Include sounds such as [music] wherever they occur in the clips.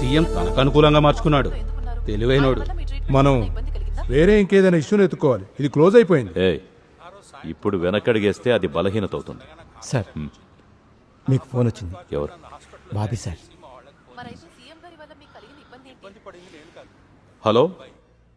CM తనకు అనుకూలంగా మార్చుకున్నాడు. తెలివైనోడు. మనం వేరే ఇంకేదైనా ఇష్యూని ఎత్తుకోవాలి. ఇది క్లోజ్ అయిపోయింది. ఏ ఇప్పుడు వెనకడిగేస్తే అది బలహీనత అవుతుంది సార్ మీకు ఫోన్ వచ్చింది. ఎవరు? బాబీ సార్. మరైతే సీఎం గారి వల్ల మీకు కలిగిన ఇబ్బంది ఏంటి? హలో?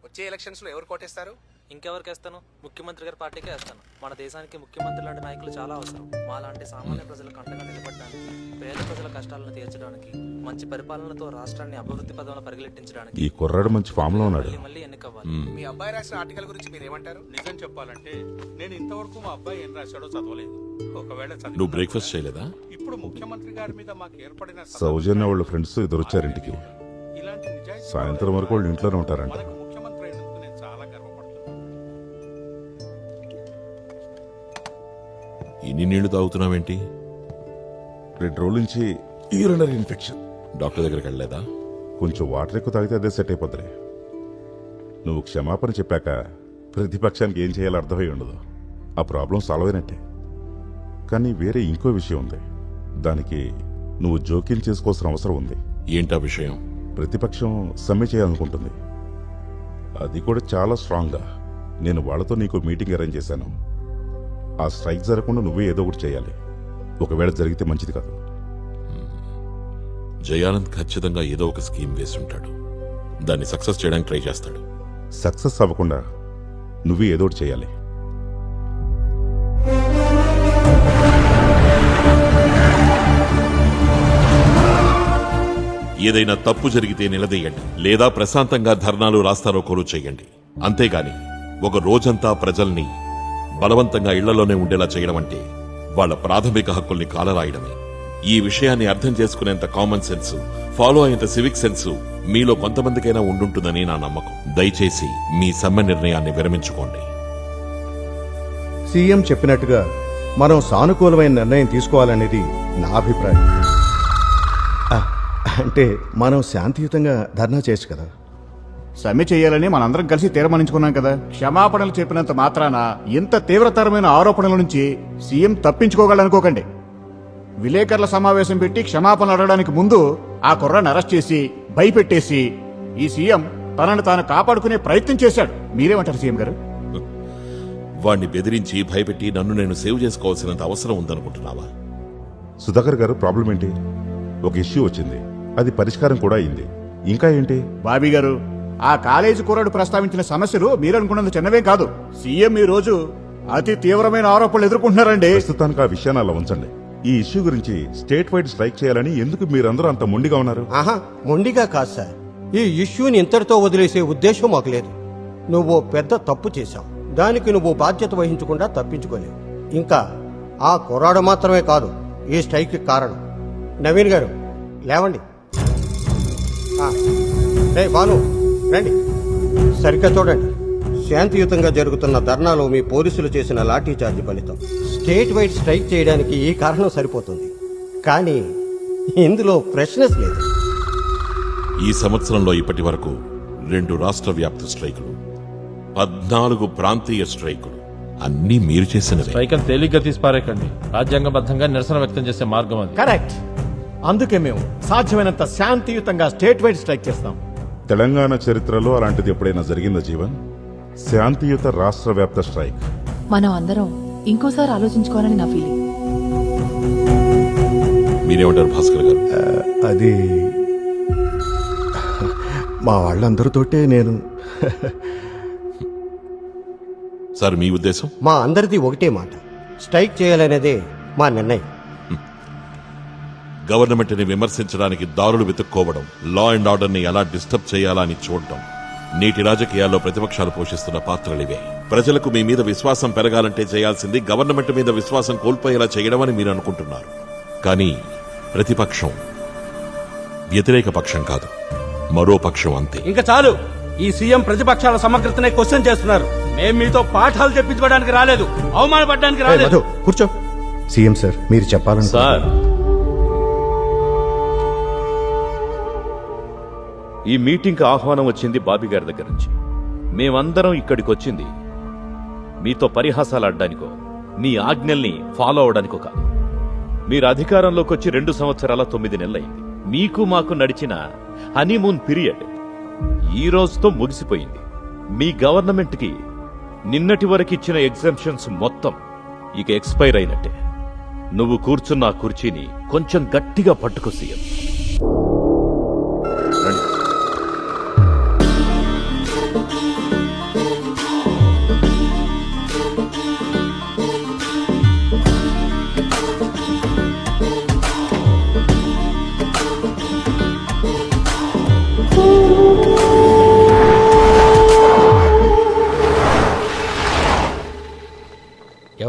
వచ్చే ఎలక్షన్స్లో ఎవరు కోటేస్తారు? ఇంకెవరికి వేస్తాను? ముఖ్యమంత్రి గారి పార్టీకే వేస్తాను. మన దేశానికి ముఖ్యమంత్రి లాంటి నాయకులు చాలా అవసరం. మా లాంటి సామాన్య ప్రజలకు అండగా నిలబడడానికి పేద ప్రజల కష్టాలను తీర్చడానికి మంచి పరిపాలనతో రాష్ట్రాన్ని అభివృద్ధి పదంలో పరిగెట్టించడానికి ఈ కుర్రాడు మంచి ఫామ్లో ఉన్నాడు. మళ్ళీ ఎన్నికవ్వాలి. మీ అబ్బాయి రాసిన ఆర్టికల్ గురించి మీరు ఏమంటారు నిజం చెప్పాలంటే నేను ఇంతవరకు మా అబ్బాయి ఏం రాశాడో చదవలేదు. ఒకవేళ నువ్వు బ్రేక్ఫాస్ట్ చేయలేదా? ఇప్పుడు ముఖ్యమంత్రి గారి మీద మాకు ఏర్పడిన సౌజన్య వాళ్ళ ఫ్రెండ్స్ ఇద్దరు వచ్చారు ఇంటికి. ఇలాంటి నిజాయితీ సాయంత్రం వరకు వాళ్ళు ఇంట్లోనే ఉంటారంట. ఇన్ని నీళ్ళు తాగుతున్నావేంటి? రెండు రోజుల నుంచి యూరినరీ ఇన్ఫెక్షన్. డాక్టర్ దగ్గరికి వెళ్ళలేదా? కొంచెం వాటర్ ఎక్కువ తాగితే అదే సెట్ అయిపోతుంది నువ్వు క్షమాపణ చెప్పాక ప్రతిపక్షానికి ఏం చేయాలో అర్థమై ఉండదు. ఆ ప్రాబ్లం సాల్వ్ అయినట్టే. కానీ వేరే ఇంకో విషయం ఉంది. దానికి నువ్వు జోక్యం చేసుకోవాల్సిన అవసరం ఉంది. ఏంటా విషయం? ప్రతిపక్షం సమ్మె చేయాలనుకుంటుంది. అది కూడా చాలా స్ట్రాంగ్గా. నేను వాళ్ళతో నీకు మీటింగ్ అరేంజ్ చేశాను. ఆ స్ట్రైక్ జరగకుండా నువ్వే ఏదో ఒకటి చేయాలి. ఒకవేళ జరిగితే మంచిది కాదు. జయానంద్ ఖచ్చితంగా ఏదో ఒక స్కీమ్ వేసి ఉంటాడు. దాన్ని సక్సెస్ చేయడానికి ట్రై చేస్తాడు. సక్సెస్ అవ్వకుండా నువ్వే ఏదో ఒకటి చేయాలి. ఏదైనా తప్పు జరిగితే నిలదీయండి. లేదా ప్రశాంతంగా ధర్నాలు రాస్తారోకోలు చేయండి అంతేగాని ఒక రోజంతా ప్రజల్ని బలవంతంగా ఇళ్ళలోనే ఉండేలా చేయడం అంటే వాళ్ళ ప్రాథమిక హక్కుల్ని కాలరాయడమే. ఈ విషయాన్ని అర్థం చేసుకునేంత కామన్ సెన్స్ ఫాలో అయ్యేంత సివిక్ సెన్స్ మీలో కొంతమందికైనా ఉండుంటుందని నా నమ్మకం. దయచేసి మీ సమ్మె నిర్ణయాన్ని విరమించుకోండి. సీఎం చెప్పినట్టుగా మనం సానుకూలమైన నిర్ణయం తీసుకోవాలనేది నా అభిప్రాయం. అంటే మనం శాంతియుతంగా ధర్నా చేయొచ్చు కదా. సమ్మె చేయాలని మనందరం కలిసి తీర్మానించుకున్నాం కదా. క్షమాపణలు చెప్పినంత మాత్రాన ఇంత తీవ్రతరమైన ఆరోపణల నుంచి సీఎం తప్పించుకోగలనుకోకండి. విలేకరుల సమావేశం పెట్టి క్షమాపణ అడగడానికి ముందు ఆ కుర్రాన్ని అరెస్ట్ చేసి భయపెట్టేసి ఈ సీఎం తనను తాను కాపాడుకునే ప్రయత్నం చేశాడు. మీరేమంటారు సీఎం గారు? వాణ్ణి బెదిరించి భయపెట్టి నన్ను నేను సేవ్ చేసుకోవాల్సినంత అవసరం ఉందనుకుంటున్నావా? సుధాకర్ గారు ప్రాబ్లం ఏంటి? ఒక ఇష్యూ వచ్చింది. అది పరిష్కారం కూడా అయింది. ఇంకా ఏంటి? బాబీ గారు ఆ కాలేజీ కుర్రాడు ప్రస్తావించిన సమస్యలు మీరనుకున్నంత చిన్నవే కాదు. సీఎం ఈ రోజు అతి తీవ్రమైన ఆరోపణలు ఎదుర్కొంటున్నారండి. ప్రస్తుతానికి ఆ విషయాన్ని అలా ఉంచండి. ఈ ఇష్యూ గురించి స్టేట్ వైడ్ స్ట్రైక్ చేయాలని ఎందుకు మీరందరూ అంత మొండిగా ఉన్నారు? ఆహా మొండిగా కాదు సార్. ఈ ఇష్యూని ఇంతటితో వదిలేసే ఉద్దేశం మాకు లేదు. నువ్వు పెద్ద తప్పు చేశావు. దానికి నువ్వు బాధ్యత వహించకుండా తప్పించుకోలేవు. ఇంకా ఆ కుర్రాడు మాత్రమే కాదు ఈ స్ట్రైక్కి కారణం. నవీన్ గారు లేవండి. ఆ, రేయ్ భాను రండి. సరిగ్గా చూడండి. శాంతియుతంగా జరుగుతున్న ధర్నాలో మీ పోలీసులు చేసిన లాఠీ చార్జ్ ఫలితం. స్టేట్ వైడ్ స్ట్రైక్ చేయడానికి ఈ కారణం సరిపోతుంది. కానీ ఇందులో ప్రశ్నస్ లేదు. ఈ సంవత్సరంలో ఇప్పటి వరకు రెండు రాష్ట్ర వ్యాప్త స్ట్రైకులు పద్నాలుగు ప్రాంతీయ స్ట్రైకులు అన్నీ మీరు చేసినవే. స్ట్రైక్ తేలిగ్గా తీసిపారేకండి. రాజ్యాంగబద్ధంగా నిరసన వ్యక్తం చేసే మార్గం అది. కరెక్ట్. అందుకే మేము సాధ్యమైనంత శాంతియుతంగా స్టేట్ వైడ్ స్ట్రైక్ చేస్తాం. తెలంగాణ చరిత్రలో అలాంటిది ఎప్పుడైనా జరిగిందా జీవన్? శాంతియుత రాష్ట్ర వ్యాప్త స్ట్రైక్. మనం అందరం ఇంకోసారి ఆలోచించుకోవాలని నా ఫీలింగ్ మీరేమంటారు భాస్కర్ గారు? అది మా వాళ్ళందరితోటే నేను. సార్ మీ ఉద్దేశం? మా అందరిది ఒకటే మాట. స్ట్రైక్ చేయాలనేదే మా నిర్ణయం. గవర్నమెంట్ని విమర్శించడానికి దారులు వెతుక్కోవడం లా అండ్ ఆర్డర్ని ఎలా డిస్టర్బ్ చేయాలా అని చూడటం. నేటి రాజకీయాల్లో ప్రతిపక్షాలు పోషిస్తున్న పాత్రలివే ప్రజలకు మీ మీద విశ్వాసం పెరగాలంటే చేయాల్సింది గవర్నమెంట్ మీద విశ్వాసం కోల్పోయేలా చేయడం అని మీరు అనుకుంటున్నారు. కానీ ప్రతిపక్షం వ్యతిరేక పక్షం కాదు. మరో పక్షం అంతే. ఇంకా చాలు. ఈ సీఎం ప్రతిపక్షాల సమగ్రతనే క్వశ్చన్ చేస్తున్నారు. మేం మీతో పాఠాలు చెప్పించుకోవడానికి రాలేదు. అవమానపడడానికి రాలేదు. కూర్చో. సీఎం సార్ మీరు చెప్పాలని సార్ ఈ మీటింగ్కి ఆహ్వానం వచ్చింది బాబీ గారి దగ్గర నుంచి. మేమందరం ఇక్కడికి వచ్చింది. మీతో పరిహాసాలు ఆడడానికో మీ ఆజ్ఞల్ని ఫాలో అవడానికో కాదు మీరు అధికారంలోకి వచ్చి రెండు సంవత్సరాల తొమ్మిది నెలలైంది. మీకు మాకు నడిచిన హనీమూన్ పీరియడ్ ఈ రోజుతో ముగిసిపోయింది. మీ గవర్నమెంట్కి నిన్నటి వరకు ఇచ్చిన ఎగ్జామ్షన్స్ మొత్తం ఇక ఎక్స్పైర్ అయినట్టే. నువ్వు కూర్చున్న ఆ కుర్చీని కొంచెం గట్టిగా పట్టుకో సీఎం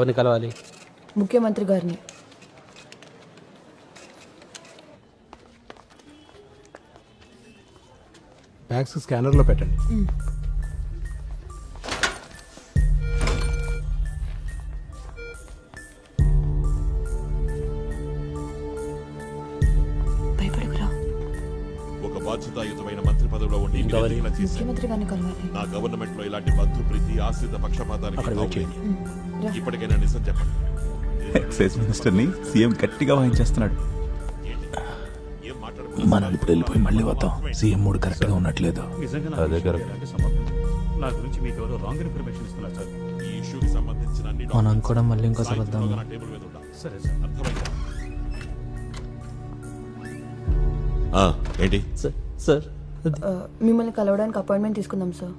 ఎవరిని కలవాలి? ముఖ్యమంత్రి గారిని. బ్యాగ్స్ స్కానర్లో పెట్టండి. భయపడకురా. ఒక బాధ్యతాయుతమైన మంత్రి పదవిలో ఉండి ఇలా చేశారు? ముఖ్యమంత్రి గారిని కలవాలి. నా గవర్నమెంట్లో ఇలాంటి బంధు ప్రీతి ఆశ్రిత పక్షపాతానికి తావులేదు. ఇప్పటికైనా నిజం చెప్పండి. ఎక్సైజ్ మినిస్టర్ని సీఎం గట్టిగా వాయించేస్తున్నాడు? మనం ఇప్పుడు వెళ్ళిపోయి మళ్ళీ వద్దాం. సీఎం మూడు కరెక్ట్గా ఉన్నట్లేదు. అదే కరెక్ట్ నా గురించి మీకు ఎవరో రాంగ్ ఇన్ఫర్మేషన్ ఇస్తున్నారు సార్ ఈ ఇష్యూకి సంబంధించిన అన్ని మనం కూడా మళ్ళీ ఇంకోసారి వద్దాం. నా టేబుల్ మీద ఉండాలి. సరే సార్ అర్థమైందా? ఆ, ఏంటి? సార్ మిమ్మల్ని కలవడానికి అపాయింట్మెంట్ తీసుకుందాం సార్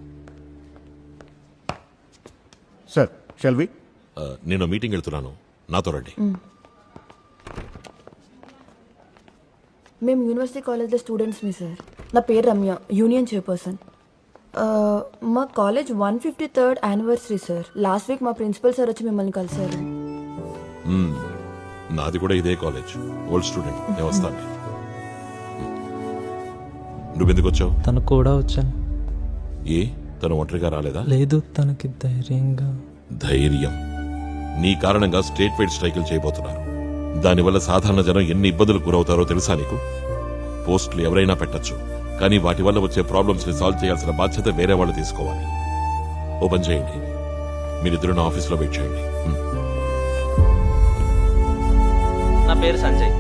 సార్ షెల్వి ఆ, నేను మీటింగ్ వెళ్తున్నాను. నాతో రండి. మేము. యూనివర్సిటీ కాలేజ్లో స్టూడెంట్స్ మీ సార్. నా పేరు రమ్య యూనియన్ చైర్పర్సన్. మా college one fifty third anniversary sir. Last week మా ప్రిన్సిపల్ సార్ వచ్చి మిమ్మల్ని కలిశారు. మ్మ్. నాది కూడా ఇదే కాలేజ్. Old student. నేను వస్తాను. నువ్వెందుకు వచ్చావు? తను కూడా వచ్చాను. ఏ? తను ఒంటరిగా రాలేదా? లేదు తనకి ధైర్యంగా. ధైర్యం. నీ కారణంగా స్టేట్ వైడ్ స్ట్రైకులు చేయబోతున్నారు. దానివల్ల సాధారణ జనం ఎన్ని ఇబ్బందులు గురవుతారో తెలుసా నీకు? పోస్టులు ఎవరైనా పెట్టొచ్చు కానీ వాటి వల్ల వచ్చే ప్రాబ్లమ్స్ని సాల్వ్ చేయాల్సిన బాధ్యత వేరే వాళ్ళు తీసుకోవాలి. ఓపెన్ చేయండి. మీరిద్దరు నా ఆఫీస్లో వెయిట్ చేయండి. నా పేరు సంజయ్.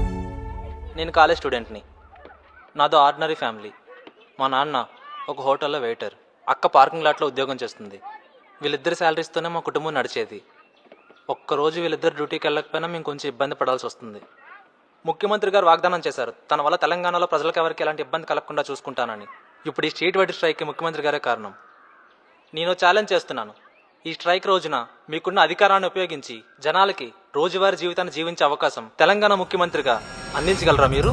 నేను కాలేజ్ స్టూడెంట్ని. నాదో ఆర్డినరీ ఫ్యామిలీ. మా నాన్న ఒక హోటల్లో వెయిటర్. అక్క పార్కింగ్ లాట్లో ఉద్యోగం చేస్తుంది. వీళ్ళిద్దరి శాలరీస్తోనే మా కుటుంబం నడిచేది. ఒక్కరోజు వీళ్ళిద్దరు డ్యూటీకి వెళ్ళకపోయినా మేము కొంచెం ఇబ్బంది పడాల్సి వస్తుంది. ముఖ్యమంత్రి గారు వాగ్దానం చేశారు. తన వల్ల తెలంగాణలో ప్రజలకు ఎవరికి ఎలాంటి ఇబ్బంది కలగకుండా చూసుకుంటానని. ఇప్పుడు ఈ స్ట్రీట్ వైడ్ స్ట్రైక్కి ముఖ్యమంత్రి గారే కారణం. నేను ఛాలెంజ్ చేస్తున్నాను. ఈ స్ట్రైక్ రోజున మీకున్న అధికారాన్ని ఉపయోగించి జనాలకి రోజువారీ జీవితాన్ని జీవించే అవకాశం తెలంగాణ ముఖ్యమంత్రిగా అందించగలరా మీరు?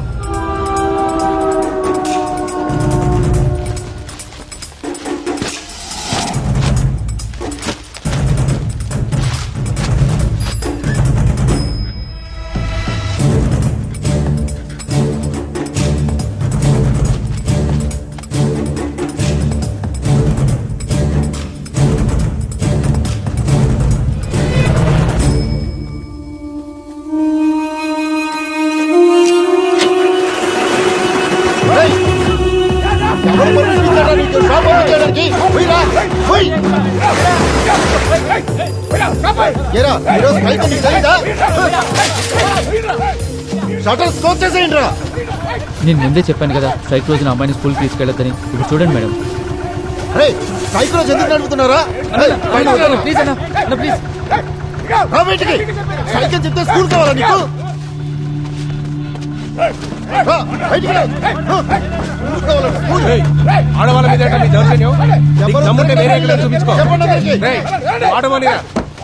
నేను ముందే చెప్పాను కదా స్ట్రైక్ రోజున అమ్మాయిని స్కూల్కి తీసుకెళ్ళొద్దని. ఇప్పుడు చూడండి మేడం. సైకిల్ ఎందుకు నడుపుతున్నారా? ప్లీజ్ అన్న ప్లీజ్ సైకిల్ చెప్తే స్కూల్ కావాలా నీకు? రా, బయటికి రా. స్కూల్ కావాలా? స్కూల్. ఆడవాళ్ళ మీద దౌర్జన్యం నీకు దమ్ముంటే వేరే ఎక్కడ చూపించుకో. చెప్పండి అందరికీ. రేయ్, ఆడమోనిరా పోనీ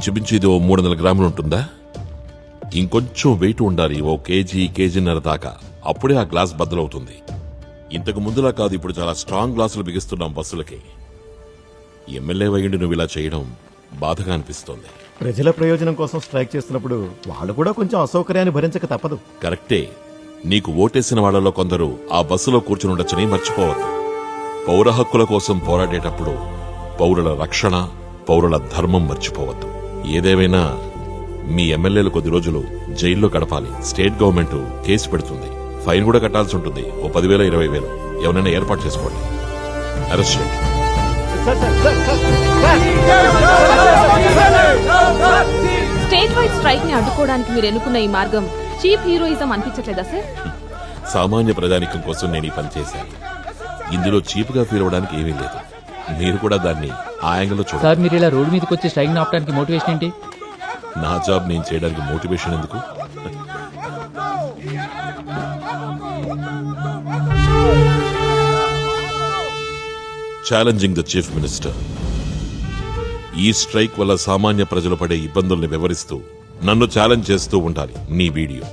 ఇంచుమించు ఇది ఓ మూడు వందల గ్రాములు ఉంటుందా? ఇంకొంచెం వెయిట్ ఉండాలి ఓ కేజీ కేజీన్నర దాకా. అప్పుడే ఆ గ్లాస్ బద్దలవుతుంది. ఇంతకు ముందులా కాదు ఇప్పుడు చాలా స్ట్రాంగ్ గ్లాసులు బిగిస్తున్నాం బస్సులకి. ఎమ్మెల్యే వయ్యండి నువ్వు ఇలా చేయడం బాధగా అనిపిస్తోంది. ప్రజల ప్రయోజనం కోసం స్ట్రైక్ చేస్తున్నప్పుడు వాళ్ళు కూడా కొంచెం అసౌకర్యాన్ని భరించక తప్పదు. కరెక్టే. నీకు ఓటేసిన వాళ్ళలో కొందరు ఆ బస్సులో కూర్చుని ఉండొచ్చని మర్చిపోవద్దు. పౌర హక్కుల కోసం పోరాడేటప్పుడు పౌరుల రక్షణ పౌరుల ధర్మం మర్చిపోవద్దు. ఏదేమైనా మీ ఎమ్మెల్యేలు కొద్ది రోజులు జైల్లో గడపాలి. స్టేట్ గవర్నమెంట్ కేసు పెడుతుంది. ఫైన్ కూడా కట్టాల్సి ఉంటుంది. ఓ పదివేల ఇరవై వేలు. ఎవరైనా ఏర్పాటు చేసుకోండి. అరెస్ట్ చేయండి. స్టేట్ వైడ్ స్ట్రైక్ని అడ్డుకోవడానికి మీరు ఎన్నుకున్న ఈ మార్గం చీప్ హీరోయిజం అనిపించట్లేదా సార్? సామాన్య ప్రజానికం కోసం నేను ఈ పని చేశాను. ఇందులో చీప్గా ఫీల్ అవ్వడానికి ఏమీ లేదు. మీరు కూడా దాన్ని ఆ యాంగిల్లో చూడండి సార్ మీరు ఇలా రోడ్డు మీదకి వచ్చి స్ట్రైక్ ఆపడానికి మోటివేషన్ ఏంటి? నా జాబ్ నేను చేయడానికి మోటివేషన్ ఎందుకు? ఛాలెంజింగ్ ద చీఫ్ మినిస్టర్ ఈ స్ట్రైక్ వల్ల సామాన్య ప్రజలు పడే ఇబ్బందుల్ని వివరిస్తూ నన్ను ఛాలెంజ్ చేస్తూ ఉండాలి నీ వీడియో.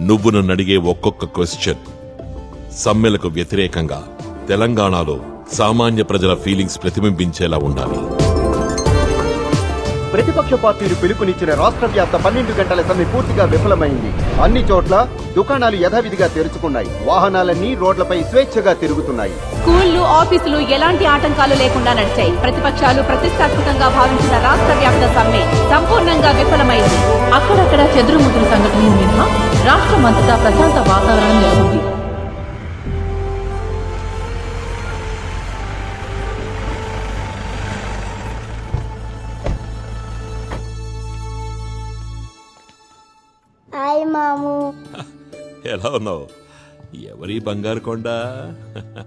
నువ్వు నన్ను అడిగే ఒక్కొక్క క్వశ్చన్ సమ్మెలకు వ్యతిరేకంగా తెలంగాణలో సామాన్య ప్రజల ఫీలింగ్స్ ప్రతిబింబించేలా ఉండాలి. ప్రతిపక్ష పార్టీలు పిలుపునిచ్చిన రాష్ట్ర వ్యాప్త పన్నెండు గంటల సమ్మె పూర్తిగా విఫలమైంది. అన్ని చోట్ల దుకాణాలు యథావిధిగా తెరుచుకున్నాయి. వాహనాలన్నీ రోడ్లపై స్వేచ్ఛగా తిరుగుతున్నాయి. స్కూళ్ళు ఆఫీసులు ఎలాంటి ఆటంకాలు లేకుండా నడిచాయి. ప్రతిపక్షాలు ప్రతిష్టాత్మకంగా భావించిన రాష్ట్ర వ్యాప్త సమ్మె సంపూర్ణంగా విఫలమైంది. అక్కడక్కడ చెదురుముదురు సంఘటనలు మినహా రాష్ట్రమంతటా ప్రశాంత వాతావరణం నెలకొంది. హాయ్ మాము. ఎలా ఉన్నావు? ఎవరి బంగారు కొండ?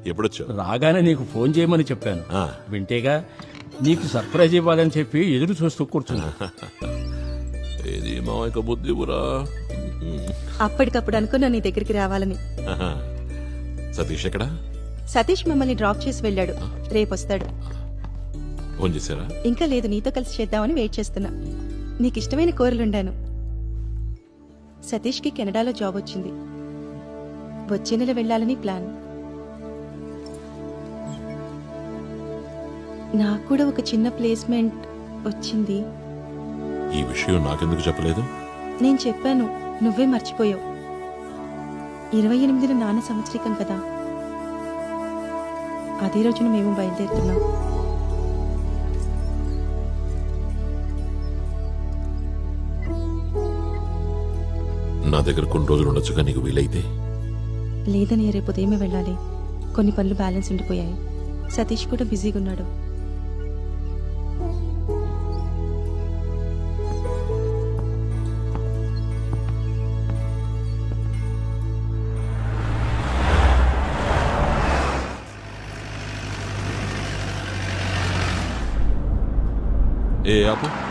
ఎప్పుడొచ్చావు? రాగానే నీకు ఫోన్ చేయమని చెప్పాను. ఆ. వింటేగా నీకు సర్ప్రైజ్ ఇవ్వాలని చెప్పి ఎదురు చూస్తూ కూర్చున్నా. ఏది బుద్ధి బురా అప్పటికప్పుడు అనుకున్నా నీ దగ్గరికి రావాలని. సతీష్ ఎక్కడా? సతీష్ మిమ్మల్ని డ్రాప్ చేసి వెళ్ళాడు. రేపు వస్తాడు. ఫోన్ చేశారా? ఇంకా లేదు నీతో కలిసి చేద్దామని వెయిట్ చేస్తున్నా. నీకు ఇష్టమైన కూరలుండాను. సతీష్కి కెనడాలో జాబ్ వచ్చింది. వచ్చే నెల వెళ్ళాలని ప్లాన్. నాకు కూడా ఒక చిన్న ప్లేస్మెంట్ వచ్చింది. ఈ విషయం నాకెందుకు చెప్పలేదు? నేను చెప్పాను నువ్వే మర్చిపోయావు. ఇరవై ఎనిమిదిన నాన్న సంవత్సరికం కదా. అదే రోజున మేము బయలుదేరుతున్నాం. నా దగ్గర కొన్ని రోజులు ఉండొచ్చుగా నీకు వీలైతే? లేదని రేపు ఉదయమే వెళ్ళాలి. కొన్ని పనులు బ్యాలెన్స్ ఉండిపోయాయి. సతీష్ కూడా బిజీగా ఉన్నాడు. ఏ ఆపు.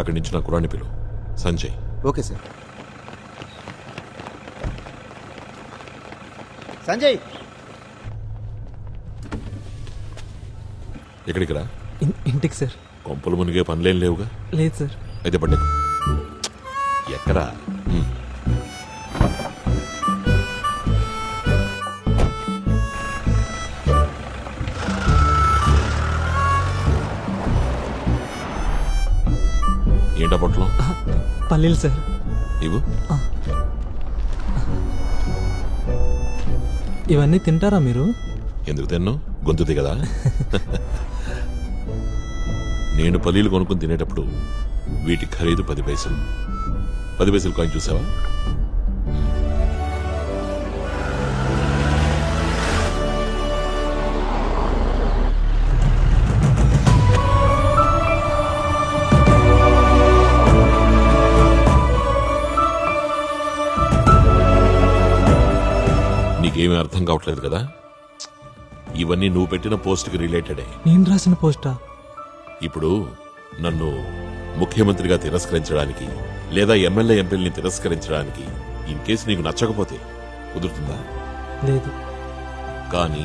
అక్కడి నుంచి నా కురాన్ని పిలువు సంజయ్. Okay sir. సంజయ్! ఎక్కడికి రా? ఇంటికి సార్. కొంపలు మునిగే పనులేం లేవుగా? లేదు సార్. అయితే పండుగ ఎక్కడా? పల్లీలు సార్. ఇవ్వు. ఇవన్నీ తింటారా మీరు? ఎందుకు తిన్నావు గొంతుది కదా. నేను పల్లీలు కొనుక్కుని తినేటప్పుడు వీటి ఖరీదు పది పైసలు. పది పైసలు కాయిన్ చూసావా? అర్థం కావట్లేదు కదా? ఇవన్నీ నువ్వు పెట్టిన పోస్ట్కి రిలేటెడే. నేను రాసిన పోస్టా? ఇప్పుడు నన్ను ముఖ్యమంత్రిగా తిరస్కరించడానికి లేదా ఎమ్మెల్యే ఎంపీల్ని తిరస్కరించడానికి ఇన్ కేసు నీకు నచ్చకపోతే కుదురుతుందా? లేదు. కానీ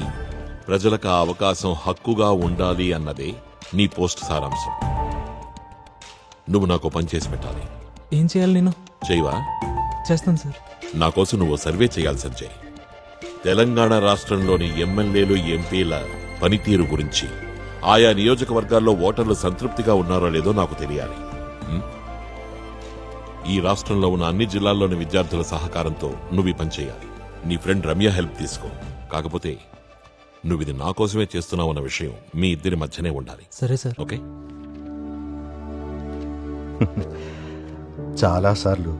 ప్రజలకు ఆ అవకాశం హక్కుగా ఉండాలి అన్నదే నీ పోస్ట్ సారాంశం. నువ్వు నాకు పని చేసి పెట్టాలి. ఏం చేయాలి నేను? చేయవా చేస్తాను సార్. నా కోసం నువ్వు సర్వే చేయాలి సంజయ్ తెలంగాణ రాష్ట్రంలోని ఎమ్మెల్యేలు ఎంపీల పనితీరు గురించి. ఆయా నియోజకవర్గాల్లో ఓటర్లు సంతృప్తిగా ఉన్నారో లేదో నాకు తెలియాలి? ఈ రాష్ట్రంలో ఉన్న అన్ని జిల్లాల్లోని విద్యార్థుల సహకారంతో నువ్వు ఈ పని చేయాలి. నీ ఫ్రెండ్ రమ్య హెల్ప్ తీసుకో. కాకపోతే నువ్వు ఇది నా కోసమే చేస్తున్నావు అన్న విషయం మీ ఇద్దరి మధ్యనే ఉండాలి. సరే సార్. ఓకే? [laughs] చాలాసార్లు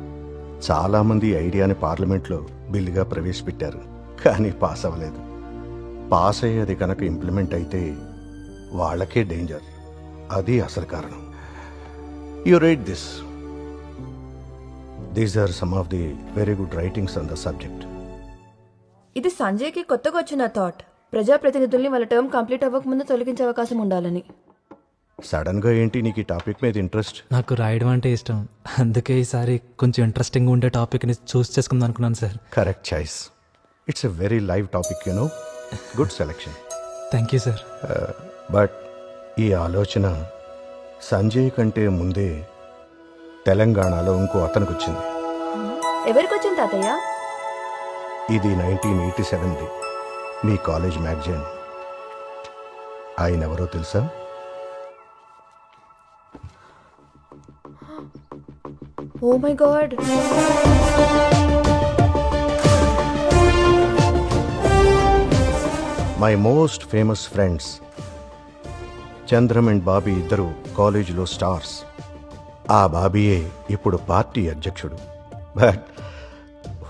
చాలామంది ఐడియాని పార్లమెంట్లో బిల్లుగా ప్రవేశపెట్టారు. కానీ పాస్ అవ్వలేదు. పాస్ అయ్యేది కనుక ఇంప్లిమెంట్ అయితే వాళ్ళకే డేంజర్. అది అసలు కారణం. You write this. These are some of the very good writings on the subject ఇది సంజయ్కి కొత్తగా వచ్చిన థాట్ ప్రజాప్రతినిధుల్ని వాళ్ళ టర్మ్ కంప్లీట్ అవ్వకముందు తొలగించే అవకాశం ఉండాలని. సడన్గా ఏంటి నీకు ఈ టాపిక్ మీద ఇంట్రెస్ట్ నాకు రాయడం అంటే ఇష్టం. అందుకే ఈసారి కొంచెం ఇంట్రెస్టింగ్ ఉండే టాపిక్ని చూస్ చేసుకుందాం అనుకున్నాను sir correct choice it's a very live topic you know good selection thank you sir but ఈ ఆలోచన సంజయ్ కంటే ముందే తెలంగాణలో ఇంకో అతనికి వచ్చింది ఎవరికి వచ్చింది తాతయ్య? ఇది నైన్టీన్ ఎయిటీ సెవెన్ది. మీ కాలేజ్ మ్యాగజైన్. ఆయన ఎవరో తెలుసా? ఓ my god my most famous friends Chandram and Bobby ఇద్దరు కాలేజీలో స్టార్స్. ఆ బాబీయే ఇప్పుడు పార్టీ అధ్యక్షుడు. బట్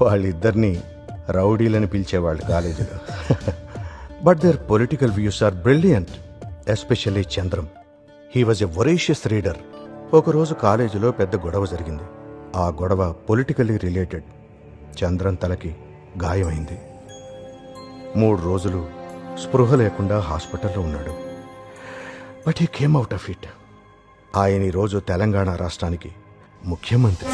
వాళ్ళిద్దరినీ రౌడీలని పిలిచేవాళ్ళు కాలేజీలో. But their political views are brilliant especially Chandram. He was a voracious reader. ఒకరోజు కాలేజీలో పెద్ద గొడవ జరిగింది. ఆ గొడవ పొలిటికల్లీ రిలేటెడ్. చంద్రం తలకి గాయమైంది. మూడు రోజులు స్పృహ లేకుండా హాస్పిటల్లో ఉన్నాడు. But he came out of it. ఆయన ఈరోజు తెలంగాణ రాష్ట్రానికి ముఖ్యమంత్రి.